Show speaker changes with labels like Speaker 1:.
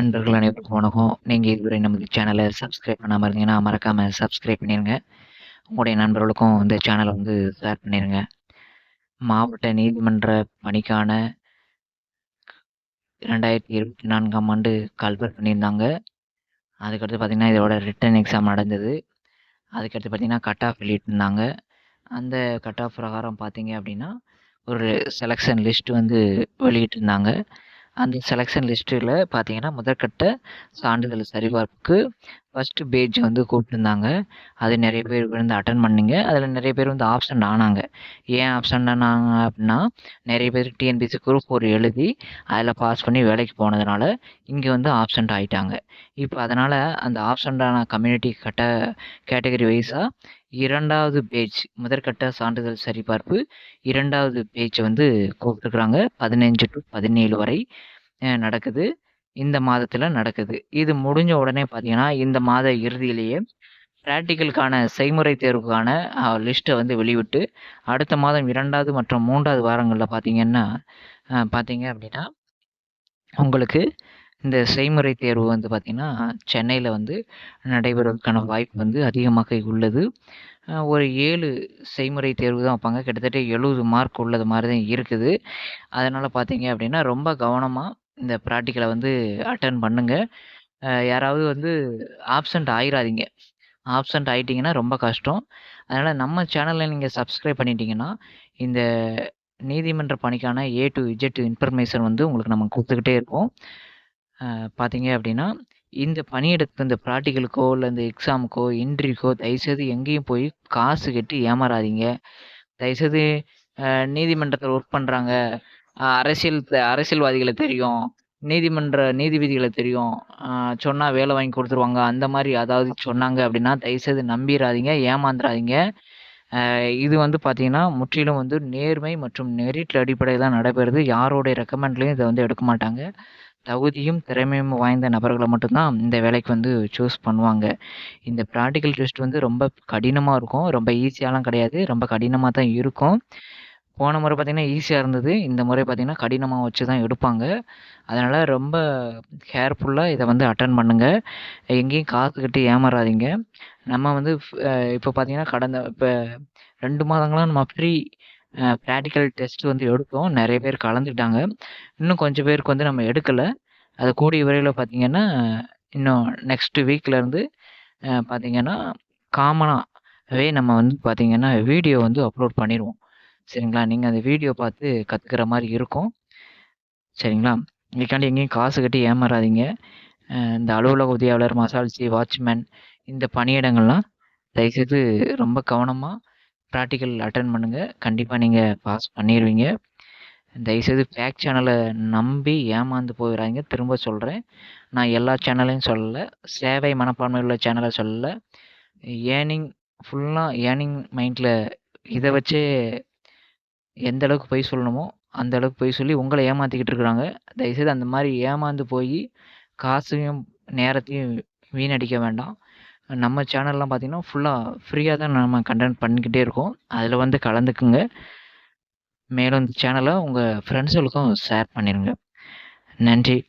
Speaker 1: நண்பர்கள் அனைவருக்கும் வணக்கம். நீங்கள் இதுவரை நமது சேனலை சப்ஸ்கிரைப் பண்ணாமல் இருந்தீங்கன்னா, மறக்காமல் சப்ஸ்கிரைப் பண்ணிடுங்க உங்களுடைய நண்பர்களுக்கும் இந்த சேனலை வந்து ஷேர் பண்ணிடுங்க மாவட்ட நீதிமன்ற பணிக்கான 2024ஆம் ஆண்டு கால்பர் பண்ணியிருந்தாங்க. அதுக்கடுத்து பார்த்தீங்கன்னா, இதோட ரிட்டன் எக்ஸாம் நடந்தது. அதுக்கடுத்து பார்த்தீங்கன்னா, கட் ஆஃப் வெளியிட்டிருந்தாங்க. அந்த கட் ஆஃப் பிரகாரம் பார்த்தீங்க அப்படின்னா, ஒரு செலெக்ஷன் லிஸ்ட் வந்து வெளியிட்டிருந்தாங்க. அந்த செலெக்ஷன் லிஸ்ட்டில் பார்த்தீங்கன்னா, முதற்கட்ட சான்றிதழ் சரிபார்ப்புக்கு ஃபர்ஸ்ட்டு பேஜ் வந்து கூப்பிட்டுருந்தாங்க. அது நிறைய பேர் வந்து அட்டன் பண்ணிங்க அதில் நிறைய பேர் வந்து ஆப்சென்ட் ஆனாங்க. ஏன் ஆப்சென்ட் ஆனாங்க அப்படின்னா நிறைய பேர் டிஎன்பிஎஸ்சி குரூப் 4 எழுதி, அதில் பாஸ் பண்ணி வேலைக்கு போனதுனால, இங்கே வந்து ஆப்ஷன்ட் ஆகிட்டாங்க இப்போ அதனால் அந்த ஆப்ஷன்டான ஆன கம்யூனிட்டி கட்ட கேட்டகரி வைஸாக இரண்டாவது பேஜ் முதற்கட்ட சான்றிதழ் சரிபார்ப்பு 2வது பேட்ச் வந்து கூப்பிட்டுருக்குறாங்க பதினஞ்சு டு பதினேழு வரை நடக்குது. இந்த மாதத்தில் நடக்குது. இது முடிஞ்ச உடனே பார்த்தீங்கன்னா, இந்த மாத இறுதியிலேயே ப்ராக்டிக்கலுக்கான செய்முறை தேர்வுக்கான லிஸ்ட்டை வந்து வெளிவிட்டு, அடுத்த மாதம் இரண்டாவது மற்றும் மூன்றாவது வாரங்களில் பார்த்தீங்கன்னா, பார்த்தீங்க அப்படின்னா, உங்களுக்கு இந்த செய்முறை தேர்வு வந்து பார்த்தீங்கன்னா, சென்னையில் வந்து நடைபெறுவதற்கான வாய்ப்பு வந்து அதிகமாக உள்ளது. ஒரு ஏழு செய்முறை தேர்வு தான் வைப்பாங்க கிட்டத்தட்ட 70 மார்க் உள்ளது மாதிரி தான் இருக்குது. அதனால் பார்த்தீங்க அப்படின்னா, ரொம்ப கவனமாக இந்த ப்ராக்டிக்கலை வந்து அட்டன் பண்ணுங்கள் யாராவது வந்து ஆப்சென்ட் ஆயிடாதீங்க ஆப்சென்ட் ஆகிட்டிங்கன்னா ரொம்ப கஷ்டம். அதனால் நம்ம சேனலில் நீங்கள் சப்ஸ்கிரைப் பண்ணிட்டீங்கன்னா, இந்த நீதிமன்ற பணிக்கான ஏ டு இஜெட் இன்ஃபர்மேஷன் வந்து உங்களுக்கு நம்ம கொடுத்துக்கிட்டே இருப்போம். பார்த்தீங்க அப்படின்னா, இந்த பணியிடத்துக்கு இந்த ப்ராக்டிக்கலுக்கோ இல்லை இந்த எக்ஸாமுக்கோ, இன்டர்வியூக்கோ தயவுசெய்து எங்கேயும் போய் காசு கட்டி ஏமாறாதீங்க. தயவுசெய்து நீதிமன்றத்தில் ஒர்க் பண்ணுறாங்க அரசியல் அரசியல்வாதிகளை தெரியும். நீதிமன்ற நீதிபதிகளை தெரியும். சொன்னால் வேலை வாங்கி கொடுத்துருவாங்க அந்த மாதிரி அதாவது சொன்னாங்க அப்படின்னா, தயவுசெய்து நம்பிடாதீங்க ஏமாந்துறாதீங்க. இது வந்து பார்த்தீங்கன்னா, முற்றிலும் வந்து நேர்மை மற்றும் மெரிட் அடிப்படையில் தான் நடைபெறுது. யாரோடைய ரெக்கமெண்ட்லேயும் இதை வந்து எடுக்க மாட்டாங்க. தகுதியும், திறமையும் வாய்ந்த நபர்களை மட்டும்தான் இந்த வேலைக்கு வந்து சூஸ் பண்ணுவாங்க. இந்த ப்ராக்டிக்கல் டெஸ்ட் வந்து ரொம்ப கடினமாக இருக்கும். ரொம்ப ஈஸியாலாம் கிடையாது. ரொம்ப கடினமாக தான் இருக்கும். போன முறை பார்த்தீங்கன்னா, ஈஸியாக இருந்தது. இந்த முறை பார்த்தீங்கன்னா, கடினமாக வச்சு தான் எடுப்பாங்க. அதனால் ரொம்ப கேர்ஃபுல்லாக இதை வந்து அட்டன் பண்ணுங்கள் எங்கேயும் காசு கட்டி ஏமாறாதீங்க. நம்ம வந்து இப்போ பார்த்திங்கன்னா பார்த்தீங்கன்னா, கடந்த இப்போ ரெண்டு மாதங்களாக நம்ம ஃப்ரீ ப்ராக்டிக்கல் டெஸ்ட் வந்து எடுத்தோம். நிறைய பேர் கலந்துக்கிட்டாங்க. இன்னும் கொஞ்சம் பேருக்கு வந்து நம்ம எடுக்கலை அது கூடிய விரைவில் பார்த்தீங்கன்னா, இன்னும் நெக்ஸ்ட் வீக்லேருந்து பார்த்திங்கன்னா காமனாகவே நம்ம வந்து பார்த்திங்கன்னா வீடியோ வந்து அப்லோட் பண்ணிடுவோம் சரிங்களா? நீங்கள் அந்த வீடியோ பார்த்து கற்றுக்கிற மாதிரி இருக்கும். சரிங்களா? இதுக்காண்டி எங்கேயும் காசு கட்டி ஏமாறாதீங்க. இந்த அலுவலக உதவியாளர், மசால்ச்சி, வாட்ச்மேன் இந்த பணியிடங்கள்லாம் தயவுசெய்து ரொம்ப கவனமாக ப்ராக்டிக்கல் அட்டன் பண்ணுங்கள் கண்டிப்பாக நீங்கள் பாஸ் பண்ணிடுவீங்க தயவுசெய்து ஃபேக் சேனலை நம்பி ஏமாந்து போயிடாதீங்க திரும்ப சொல்கிறேன் நான் எல்லா சேனலையும் சொல்லலை. சேவை மனப்பான்மை உள்ள சேனலை சொல்லலை. ஏர்னிங் ஃபுல்லாக ஏர்னிங் மைண்டில் இதை வச்சே எந்த அளவுக்கு பொய் சொல்லணுமோ, அந்த அளவுக்கு பொய் சொல்லி உங்களை ஏமாற்றிக்கிட்டு இருக்கிறாங்க தயவுசெய்து அந்த மாதிரி ஏமாந்து போய் காசையும், நேரத்தையும் வீணடிக்க வேண்டாம். நம்ம சேனல்லாம் பார்த்தீங்கன்னா, ஃபுல்லாக ஃப்ரீயாக தான் நம்ம கன்டென்ட் பண்ணிக்கிட்டே இருக்கோம். அதில் வந்து கலந்துக்குங்க. மேலும் இந்த சேனலை உங்கள் ஃப்ரெண்ட்ஸுகளுக்கும் ஷேர் பண்ணிடுங்க நன்றி.